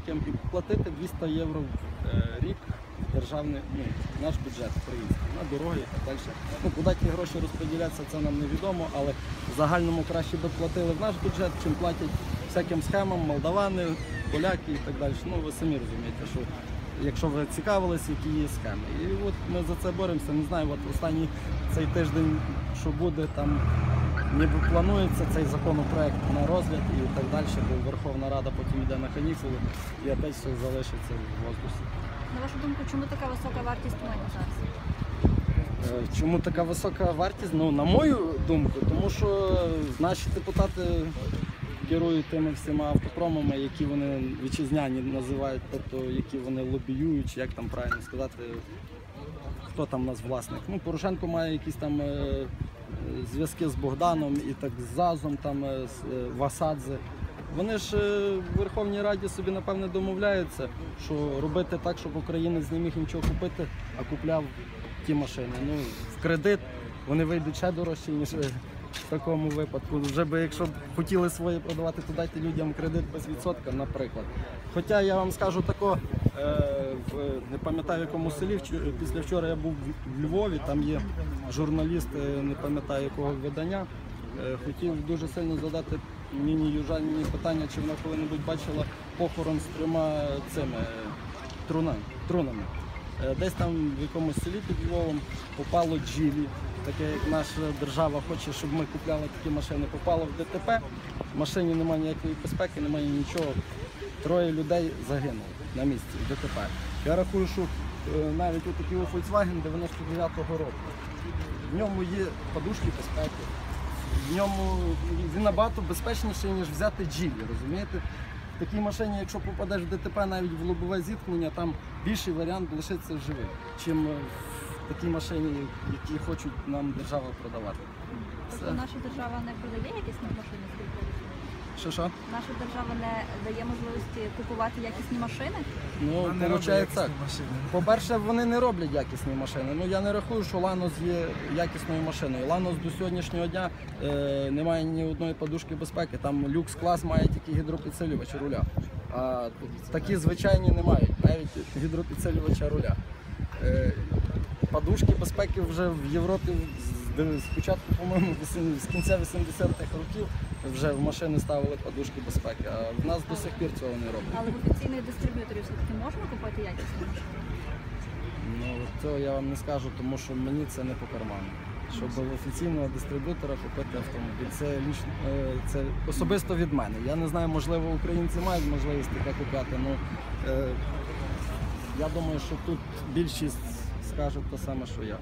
таким і платити 200 євро в е, рік державний ну, наш бюджет український на дороги і далі. Ну, куди ті гроші розподіляться, це нам невідомо, але в загальному краще би платили в наш бюджет, чим платять всяким схемам, молдавани, поляки і так далі. Ну ви самі розумієте, що якщо ви цікавились, які є схеми. І от ми за це боремося. Не знаю, от останній цей тиждень, що буде там. Ніби планується цей законопроект на розгляд і так далі, бо Верховна Рада потім йде на канікули і опять все залишиться в воздусі. На вашу думку, чому така висока вартість мене зараз? Е, Чому така висока вартість? Ну, на мою думку, тому що наші депутати керують тими всіма автопромами, які вони вітчизняні називають, тобто які вони лобіюють, чи як там правильно сказати, хто там у нас власник. Ну, Порошенко має якісь там е, зв'язки з Богданом і так з ЗАЗом, там, е, з е, Васадзе. Вони ж е, в Верховній Раді собі напевне домовляються, що робити так, щоб українець не міг нічого купити, а купляв ті машини. Ну, в кредит вони вийдуть ще дорожче, ніж в такому випадку. Вже би, якщо б хотіли своє продавати, то дайте людям кредит без відсотка, наприклад. Хоча я вам скажу тако, не пам'ятаю в якому селі, після вчора я був в Львові, там є журналіст, е, не пам'ятаю якого видання. Е, Хотів дуже сильно задати Ніні Южаніні питання, чи вона коли-небудь бачила похорон з трьома цими е, трунами. Е, Десь там в якомусь селі під Львовом попало джілі, таке як наша держава хоче, щоб ми купляли такі машини. Попало в ДТП, в машині немає ніякої безпеки, немає нічого. Троє людей загинуло на місці в ДТП. Я рахую, що е, навіть у такий Volkswagen 99-го року. В ньому є подушки безпеки. В ньому він набагато безпечніший, ніж взяти джілі, розумієте? В такій машині, якщо попадеш в ДТП навіть в лобове зіткнення, там більший варіант лишитися живим, чим е, в такій машині, які хочуть нам держава продавати. Тобто Все. наша держава не продає якісні машини, скільки? Що що? Наша держава не дає можливості купувати якісні машини. Ну, виходить якісні так. машини. По-перше, вони не роблять якісні машини. Ну я не рахую, що Ланос є якісною машиною. Ланос до сьогоднішнього дня е, не має ні одної подушки безпеки. Там люкс клас має тільки гідропідсилювач руля. А такі звичайні не мають, навіть гідропідсилювача руля. Е, подушки безпеки вже в Європі з по-моєму, з кінця 80-х років вже в машини ставили подушки безпеки. А в нас до сих пір цього не роблять. Але в офіційних дистриб'юторів все-таки можна купити якісні машини? Ну, цього я вам не скажу, тому що мені це не по карману. Щоб в офіційного дистриб'ютора купити автомобіль. Це, е, це особисто від мене. Я не знаю, можливо, українці мають можливість таке купляти. Ну, е, я думаю, що тут більшість скажуть те саме, що я.